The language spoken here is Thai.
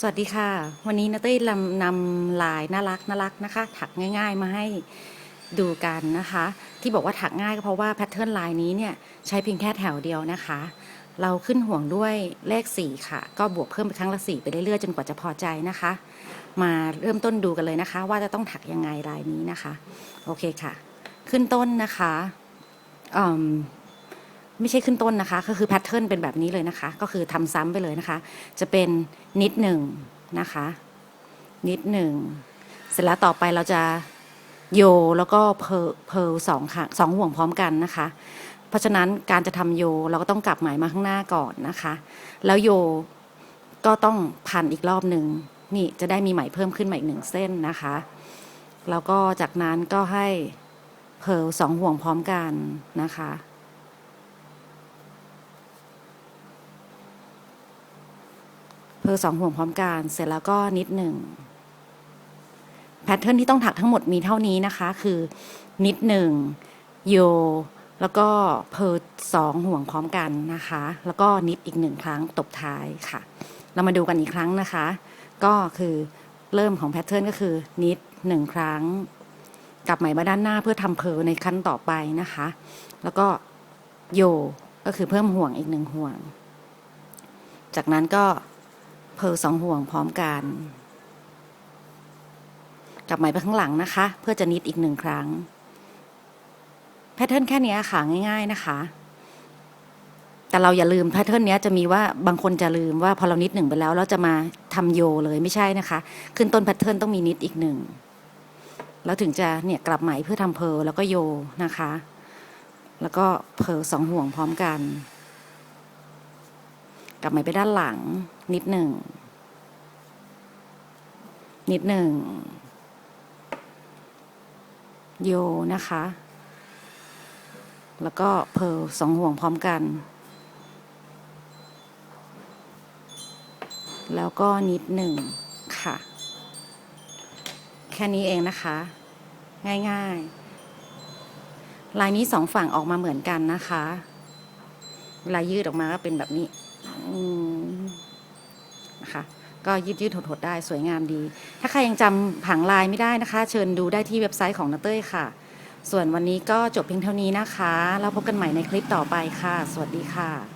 สวัสดีค่ะ วันนี้นาเต้ยนำนำลายน่ารักน่ารักนะคะ ถักง่าย ๆ มาให้ดูกันนะคะ ที่บอกว่าถักง่ายก็เพราะว่าแพทเทิร์นลายนี้เนี่ยใช้เพียงแค่แถวเดียวนะคะ เราขึ้นห่วงด้วยเลข 4 ค่ะ ก็บวกเพิ่มไปครั้งละ 4 ไปเรื่อยๆ จนกว่าจะพอใจนะคะ มาเริ่มต้นดูกันเลยนะคะ ว่าจะต้องถักยังไงลายนี้นะคะ โอเคค่ะ ขึ้นต้นนะคะอืม ไม่ใช่ขึ้นต้นนะคะ ก็คือแพทเทิร์นเป็นแบบนี้เลยนะคะ ก็คือทำซ้ำไปเลยนะคะ จะเป็นนิดหนึ่งนะคะ นิดหนึ่งเสร็จแล้วต่อไปเราจะโยแล้วก็เพลเพลสองค่ะสองห่วงพร้อมกันนะคะ เพราะฉะนั้นการจะทำโยเราก็ต้องกลับไหมายมาข้างหน้าก่อนนะคะ แล้วโยก็ต้องพันอีกรอบหนึ่งนี่จะได้มีไหมเพิ่มขึ้นมาอีกหนึ่งเส้นนะคะแล้วก็จากนั้นก็ให้เพลสองห่วงพร้อมกันนะคะ เพอสองห่วงพร้อมกันเสร็จแล้วก็นิดหนึ่งแพทเทิร์นที่ต้องถักทั้งหมดมีเท่านี้นะคะ คือนิดหนึ่งโย แล้วก็เพอสองห่วงพร้อมกันนะคะ แล้วก็นิดอีกหนึ่งครั้งตบท้ายค่ะ เรามาดูกันอีกครั้งนะคะ ก็คือเริ่มของแพทเทิร์นก็คือนิดหนึ่งครั้งกลับไหมมาด้านหน้าเพื่อทำเพอในขั้นต่อไปนะคะ แล้วก็โยก็คือเพิ่มห่วงอีกหนึ่งห่วง จากนั้นก็ เพลสองห่วงพร้อมกันกลับไหมไปข้างหลังนะคะ เพื่อจะนิดอีกหนึ่งครั้ง แพทเทิร์นแค่เนี้ยค่ะง่าย ๆนะคะ แต่เราอย่าลืมแพทเทิร์นเนี้ยจะมีว่าบางคนจะลืมว่าพอเรานิดหนึ่งไปแล้วเราจะมาทำโยเลยไม่ใช่นะคะ ขึ้นต้นแพทเทิร์นต้องมีนิดอีกหนึ่งแล้วถึงจะเนี่ยกลับไหมเพื่อทำเพลแล้วก็โยนะคะ แล้วก็เพลสองห่วงพร้อมกัน กลับไหมไปด้านหลัง นิดหนึ่ง นิดหนึ่ง โยนะคะ แล้วก็เพลสองห่วงพร้อมกัน แล้วก็นิดหนึ่งค่ะ แค่นี้เองนะคะ ง่ายๆ ลายนี้สองฝั่งออกมาเหมือนกันนะคะลายยืดออกมาก็เป็นแบบนี้ นะคะก็ยืดยืดๆถดๆได้สวยงามดี ถ้าใครยังจำผังลายไม่ได้นะคะ เชิญดูได้ที่เว็บไซต์ของนาเต้ยค่ะ ส่วนวันนี้ก็จบเพียงเท่านี้นะคะ แล้วพบกันใหม่ในคลิปต่อไปค่ะ สวัสดีค่ะ